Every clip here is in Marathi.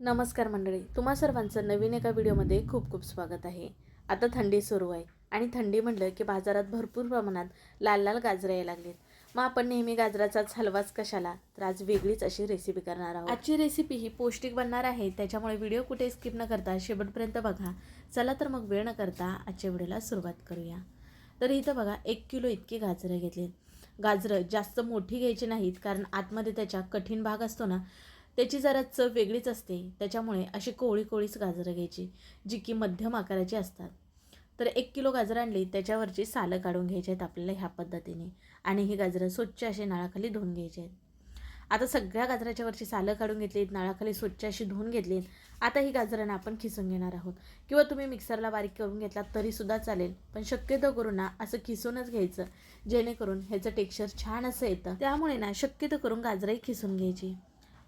नमस्कार मंडळी तुम्हा सर्वांचं नवीन एका व्हिडिओमध्ये खूप खूप स्वागत आहे. आता थंडी सुरू आहे आणि थंडी म्हटलं की बाजारात भरपूर प्रमाणात लाल लाल गाजरं यायला लागलीत. मग आपण नेहमी गाजराचाच हलवाच कशाला? तर आज वेगळीच अशी रेसिपी करणार आहोत. आजची रेसिपी ही पौष्टिक बनणार आहे त्याच्यामुळे व्हिडिओ कुठे स्किप न करता शेवटपर्यंत बघा. चला तर मग वेळ न करता आजच्या व्हिडिओला सुरुवात करूया. तर इथं बघा एक किलो इतकी गाजरं घेतली गाजरं जास्त मोठी घ्यायची नाहीत कारण आतमध्ये त्याच्या कठीण भाग असतो ना त्याची जरा चव वेगळीच असते. त्याच्यामुळे अशी कोळी कोळीच गाजरं घ्यायची जी की मध्यम आकाराची असतात. तर एक किलो गाजरं आणली त्याच्यावरची सालं काढून घ्यायची आहेत आपल्याला ह्या पद्धतीने. आणि ही गाजरं स्वच्छ अशी नाळाखाली धुवून घ्यायची आहेत. आता सगळ्या गाजराच्या वरची सालं काढून घेतलीत नाळाखाली स्वच्छ अशी धुवून घेतलीत आता ही गाजरांना आपण खिसून घेणार आहोत. किंवा तुम्ही मिक्सरला बारीक करून घेतला तरीसुद्धा चालेल पण शक्यतो करून ना असं खिसूनच घ्यायचं. जेणेकरून ह्याचं टेक्स्चर छान असं येतं. त्यामुळे ना शक्यतो करून गाजरही खिसून घ्यायची.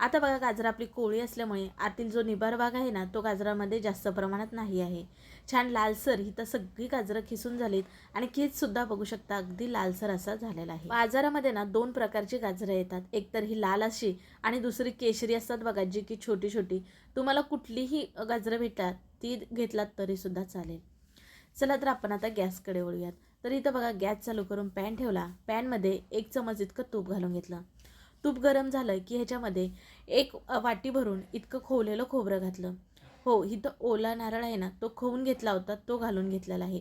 आता बघा गाजर आपली कोळी असल्यामुळे आतील जो निबार भाग आहे ना तो गाजरामध्ये जास्त प्रमाणात नाही आहे. छान लालसर ही तर सगळी गाजरं खिसून झालीत आणि खीस सुद्धा बघू शकता अगदी लालसर असा झालेला आहे. बाजारामध्ये ना दोन प्रकारची गाजरं येतात. एक तर ही लाल अशी आणि दुसरी केशरी असतात बघा जी की छोटी छोटी तुम्हाला कुठलीही गाजरं भेटतात ती घेतलात तरी सुद्धा चालेल. चला तर आपण आता गॅसकडे वळूयात. तर इथं बघा गॅस चालू करून पॅन ठेवला. पॅनमध्ये एक चमच इतकं तूप घालून घेतलं. तूप गरम झालं की ह्याच्यामध्ये एक वाटी भरून इतकं खोवलेलं खोबरं घातलं. हो इथं ओला नारळ आहे ना तो खोवून घेतला होता तो घालून घेतलेला आहे.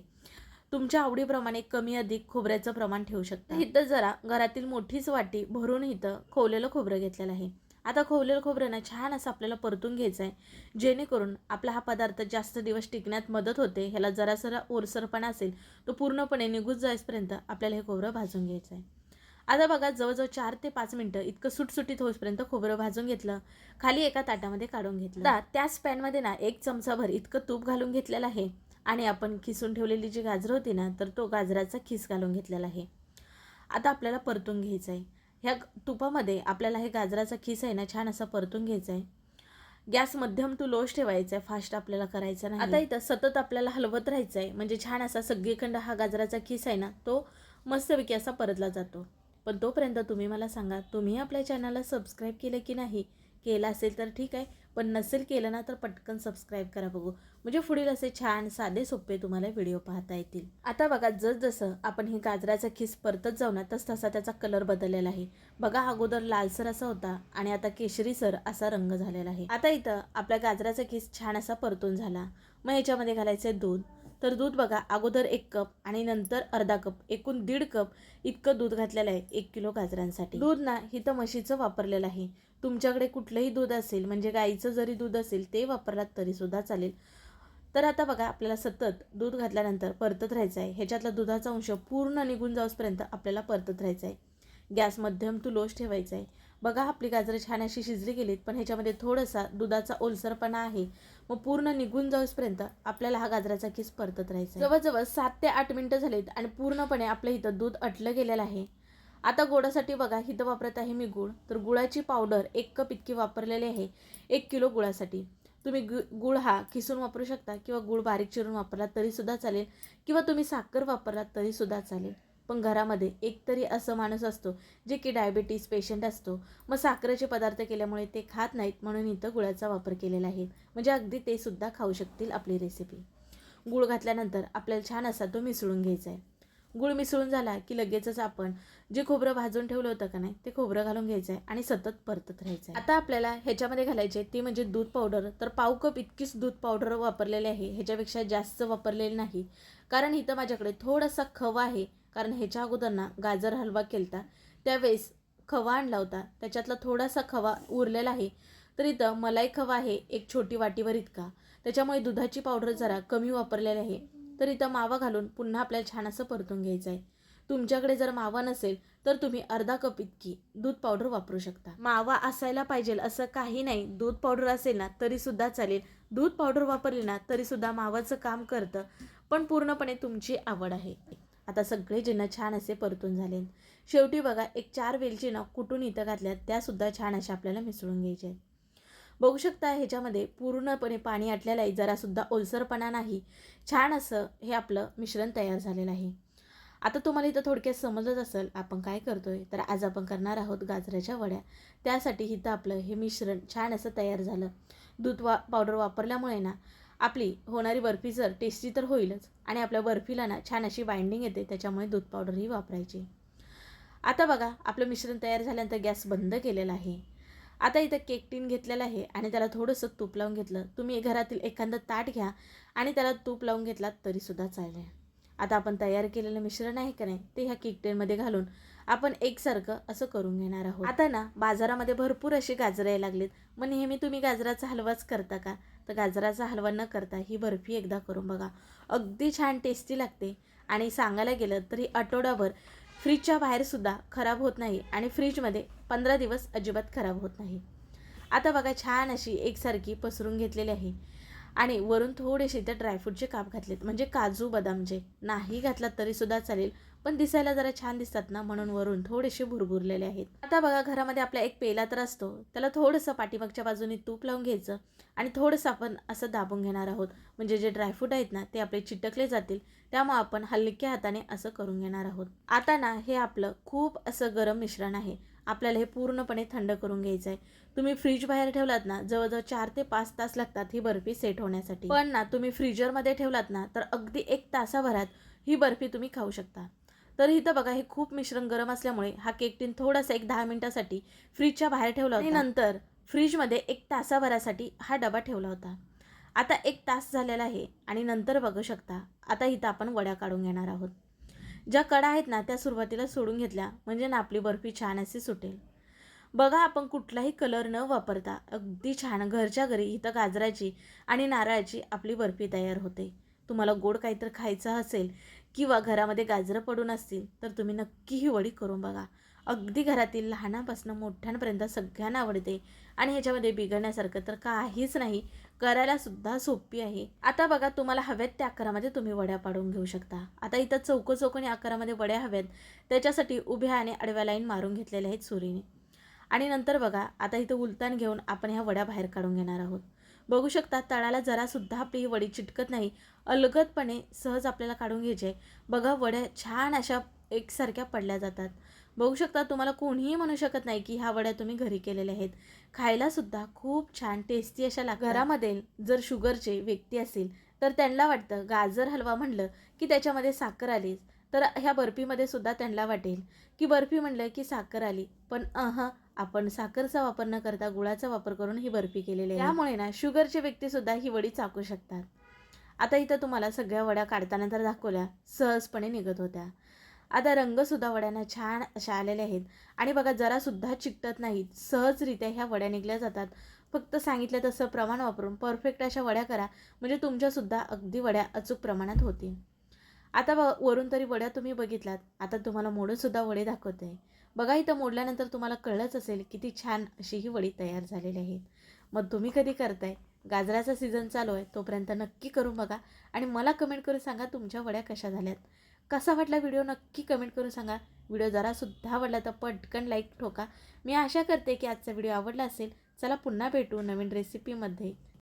तुमच्या आवडीप्रमाणे कमी अधिक खोबऱ्याचं प्रमाण ठेवू शकता. इथं जरा घरातील मोठीच वाटी भरून इथं खोवलेलं खोबरं घेतलेलं आहे. आता खोवलेलं खोबरं ना छान असं आपल्याला परतून घ्यायचं आहे जेणेकरून आपला हा पदार्थ जास्त दिवस टिकण्यात मदत होते. ह्याला जरासरा ओरसरपणा असेल तो पूर्णपणे निघून जाईपर्यंत आपल्याला हे खोबरं भाजून घ्यायचं आहे आता बघा जवळजवळ चार ते पाच मिनटं इतकं सुटसुटीत होईपर्यंत खोबरं भाजून घेतलं खाली एका ताटामध्ये काढून घेतलं. त्याच पॅनमध्ये ना एक चमचाभर इतकं तूप घालून घेतलेलं आहे आणि आपण खिसून ठेवलेली जी गाजरं होती ना तर तो गाजराचा खिस घालून घेतलेला आहे. आता आपल्याला परतून घ्यायचं आहे. ह्या तुपामध्ये आपल्याला हे गाजराचा खिस आहे ना छान असा परतून घ्यायचा आहे. गॅस मध्यम टू लोच ठेवायचा आहे फास्ट आपल्याला करायचा नाही. आता इथं सतत आपल्याला हलवत राहायचं आहे म्हणजे छान असा सगळीखंड हा गाजराचा खिस आहे ना तो मस्तपैकी असा परतला जातो. पण तोपर्यंत तुम्ही मला सांगा तुम्ही आपल्या चॅनलला सबस्क्राईब केलं की नाही? केलं असेल तर ठीक आहे पण नसेल केलं ना तर पटकन सबस्क्राईब करा बघू. म्हणजे पुढील असे छान साधे सोपे तुम्हाला व्हिडिओ पाहता येतील. आता बघा जसजसं आपण ही गाजराचा खिस परतत जाऊ ना तस तसा त्याचा कलर बदललेला आहे. बघा अगोदर लालसर असा होता आणि आता केशरीसर असा रंग झालेला आहे. आता इथं आपल्या गाजराचा खिस छान असा परतून झाला. मग ह्याच्यामध्ये घालायचं दूध. तर दूध बघा अगोदर एक कप आणि नंतर अर्धा कप एकूण दीड कप इतकं दूध घातलेलं आहे एक किलो गाजरांसाठी. दूध ना हिथं म्हशीचं वापरलेलं आहे. तुमच्याकडे कुठलंही दूध असेल म्हणजे गाईचं जरी दूध असेल ते वापरलात तरीसुद्धा चालेल. तर आता बघा आपल्याला सतत दूध घातल्यानंतर परतत राहायचं आहे. ह्याच्यातला दुधाचा अंश पूर्ण निघून जाऊसपर्यंत आपल्याला परतत राहायचं आहे. गॅस मध्यम टू लोच ठेवायचा आहे. बघा आपली गाजरं छान अशी शिजली गेलीत पण ह्याच्यामध्ये थोडासा दुधाचा ओलसरपणा आहे. मग पूर्ण निघून जाऊसपर्यंत आपल्याला हा गाजराचा किस परतत राहायचा जवळजवळ सात ते आठ मिनटं झालीत आणि पूर्णपणे आपलं इथं दूध अटलं गेलेलं आहे. आता गोडासाठी बघा इथं वापरत आहे मी गुळ. तर गुळाची पावडर एक कप इतकी वापरलेली आहे एक किलो गुळासाठी. तुम्ही गु गुळ हा खिसून वापरू शकता किंवा गुळ बारीक चिरून वापरला तरीसुद्धा चालेल किंवा तुम्ही साखर वापरलात तरीसुद्धा चालेल. पण घरामध्ये एकतरी असं माणूस असतो जे की डायबेटीस पेशंट असतो. मग साखरेचे पदार्थ केल्यामुळे ते खात नाहीत म्हणून इथं गुळाचा वापर केलेला आहे. म्हणजे अगदी ते सुद्धा खाऊ शकतील आपली रेसिपी गुळ घातल्यानंतर आपल्याला छान असा तो मिसळून घ्यायचा आहे. गुळ मिसळून झाला की लगेचच आपण जे खोबरं भाजून ठेवलं होतं का नाही ते खोबरं घालून घ्यायचं आहे आणि सतत परतत राहायचं आहे. आता आपल्याला ह्याच्यामध्ये घालायचे ती म्हणजे दूध पावडर तर पाव कप इतकीच दूध पावडर वापरलेले आहे ह्याच्यापेक्षा जास्त वापरलेले नाही. कारण इथं माझ्याकडे थोडासा खवा आहे कारण ह्याच्या अगोदर ना गाजर हलवा केलता त्यावेळेस खवा आणला होता. त्याच्यातला थोडासा खवा उरलेला आहे. तर इथं मलाई खवा आहे एक छोटी वाटीवर इतका. त्याच्यामुळे दुधाची पावडर जरा कमी वापरलेली आहे. तर इथं मावा घालून पुन्हा आपल्याला छान असं परतून घ्यायचं आहे तुमच्याकडे जर मावा नसेल तर तुम्ही अर्धा कप इतकी दूध पावडर वापरू शकता. मावा असायला पाहिजे असं काही नाही. दूध पावडर असेल ना तरीसुद्धा चालेल. दूध पावडर वापरली ना तरीसुद्धा मावाचं काम करतं. पण पूर्णपणे तुमची आवड आहे. आता सगळे जिन्नस छान असे परतून झाले शेवटी बघा एक चार वेलची ना कुठून इथं घातल्यात त्यासुद्धा छान अशा आपल्याला मिसळून घ्यायच्या आहेत. बघू शकता ह्याच्यामध्ये पूर्णपणे पाणी आटलेलं आहे जरासुद्धा ओलसरपणा नाही. छान असं हे आपलं मिश्रण तयार झालेलं आहे. आता तुम्हाला इथं थोडक्यात समजत असेल आपण काय करतोय? तर आज आपण करणार आहोत गाजराच्या वड्या. त्यासाठी इथं आपलं हे मिश्रण छान असं तयार झालं. दूध वा पावडर वापरल्यामुळे ना आपली होणारी बर्फी जर टेस्टी तर होईलच. आणि आपल्या बर्फीला ना छान अशी बाइंडिंग येते त्याच्यामुळे दूध पावडरही वापरायची. आता बघा आपलं मिश्रण तयार झाल्यानंतर गॅस बंद केलेला आहे. आता इथं केक टीन घेतलेलं आहे आणि त्याला थोडंसं तूप लावून घेतलं. तुम्ही घरातील एखादं ताट घ्या आणि त्याला तूप लावून घेतलात तरीसुद्धा चालेल. आता आपण तयार केलेलं मिश्रण आहे का नाही ते ह्या केक टीनमध्ये घालून आपण एकसारखं असं करून घेणार आहोत. आता ना बाजारामध्ये भरपूर अशी गाजरं यायला लागलीत. मग नेहमी तुम्ही गाजराचा हलवाच करता का? तर गाजराचा हलवा न करता ही बर्फी एकदा करून बघा. अगदी छान टेस्टी लागते. आणि सांगायला गेलं तरी आठवडाभर फ्रीजच्या बाहेरसुद्धा खराब होत नाही आणि फ्रीजमध्ये पंधरा दिवस अजिबात खराब होत नाही. आता बघा छान अशी एकसारखी पसरून घेतलेली आहे. आणि वरून थोडेसे त्या ड्रायफ्रूटचे काप घातलेत. म्हणजे काजू बदामचे नाही घातलात तरीसुद्धा चालेल पण दिसायला जरा छान दिसतात ना म्हणून वरून थोडेसे भुरभुरलेले आहेत. आता बघा घरामध्ये आपला एक पेला तर असतो. त्याला थोडंसं पाठीमागच्या बाजूने तूप लावून घ्यायचं आणि थोडंसं आपण असं दाबून घेणार आहोत. म्हणजे जे ड्रायफ्रूट आहेत ना ते आपले चिटकले जातील. त्यामुळे आपण हलक्या हाताने असं करून घेणार आहोत. आता ना हे आपलं खूप असं गरम मिश्रण आहे. आपल्याला हे पूर्णपणे थंड करून घ्यायचं आहे तुम्ही फ्रीज बाहेर ठेवलात ना जवळजवळ चार ते पाच तास लागतात ही बर्फी सेट होण्यासाठी. पण ना तुम्ही फ्रीजरमध्ये ठेवलात ना तर अगदी एक तासाभरात ही बर्फी तुम्ही खाऊ शकता. तर इथं बघा हे खूप मिश्रण गरम असल्यामुळे हा केक टीन थोडासा एक दहा मिनिटासाठी फ्रीजच्या बाहेर ठेवला होता. आणि नंतर फ्रीजमध्ये एक तासाभरासाठी हा डबा ठेवला होता. आता एक तास झालेला आहे आणि नंतर बघू शकता. आता इथं आपण वड्या काढून घेणार आहोत. ज्या कडा आहेत ना त्या सुरुवातीला सोडून घेतल्या म्हणजे ना आपली बर्फी छान अशी सुटेल. बघा आपण कुठलाही कलर न वापरता अगदी छान घरच्या घरी इथं गाजराची आणि नारळाची आपली बर्फी तयार होते. तुम्हाला गोड काहीतरी खायचं असेल किंवा घरामध्ये गाजरं पडून असतील तर तुम्ही नक्की ही वडी करून बघा. अगदी घरातील लहानापासून मोठ्यांपर्यंत सगळ्यांना आवडते. आणि ह्याच्यामध्ये बिघडण्यासारखं तर काहीच नाही. करायला सुद्धा सोपी आहे. आता बघा तुम्हाला हव्यात त्या आकारामध्ये तुम्ही वड्या पाडून घेऊ शकता. आता इथं चौको चौकोनी आकारामध्ये वड्या हव्यात. त्याच्यासाठी उभ्या आणि आडव्या लाईन मारून घेतलेल्या आहेत सुरीने. आणि नंतर बघा आता इथं उलतान घेऊन आपण ह्या वड्या बाहेर काढून घेणार आहोत. बघू शकता तळाला जरासुद्धा आपली ही वडी चिटकत नाही. अलगदपणे सहज आपल्याला काढून घ्यायचे. आहे बघा वड्या छान अशा एकसारख्या पडल्या जातात. बघू शकता तुम्हाला कोणीही म्हणू शकत नाही की ह्या वड्या तुम्ही घरी केलेल्या आहेत. खायला सुद्धा खूप छान टेस्टी अशा लाग घरामध्ये जर शुगरचे व्यक्ती असेल तर त्यांना वाटतं गाजर हलवा म्हणलं की त्याच्यामध्ये साखर आलीच तर ह्या बर्फीमध्ये सुद्धा त्यांना वाटेल की बर्फी म्हणलं की साखर आली. पण अह आपण साखरचा वापर न करता गुळाचा वापर करून ही बर्फी केलेली आहे. त्यामुळे ना शुगरचे व्यक्तीसुद्धा ही वडी चाकू शकतात. आता इथं तुम्हाला सगळ्या वड्या काढताना तर दाखवल्या सहजपणे निघत होत्या. आता रंगसुद्धा वड्यांना छान अशा आलेले आहेत. आणि बघा जरासुद्धा चिकटत नाहीत. सहजरित्या ह्या वड्या निघल्या जातात. फक्त सांगितलं तसं प्रमाण वापरून परफेक्ट अशा वड्या करा. म्हणजे तुमच्यासुद्धा अगदी वड्या अचूक प्रमाणात होतील. आता ब वरून तरी वड्या तुम्ही बघितलात. आता तुम्हाला मोडूनसुद्धा वडे दाखवते बघा इथं मोडल्यानंतर तुम्हाला कळलंच असेल किती छान अशी ही वडी तयार झालेली आहेत. मग तुम्ही कधी करताय? गाजराचा सीझन चालू आहे तोपर्यंत नक्की करून बघा. आणि मला कमेंट करून सांगा तुमच्या वड्या कशा झाल्यात. कसा वाटला व्हिडिओ नक्की कमेंट करून सांगा. व्हिडिओ जरासुद्धा आवडला तर पटकन लाईक ठोका. मी आशा करते की आजचा व्हिडिओ आवडला असेल. चला पुन्हा भेटू नवीन रेसिपीमध्ये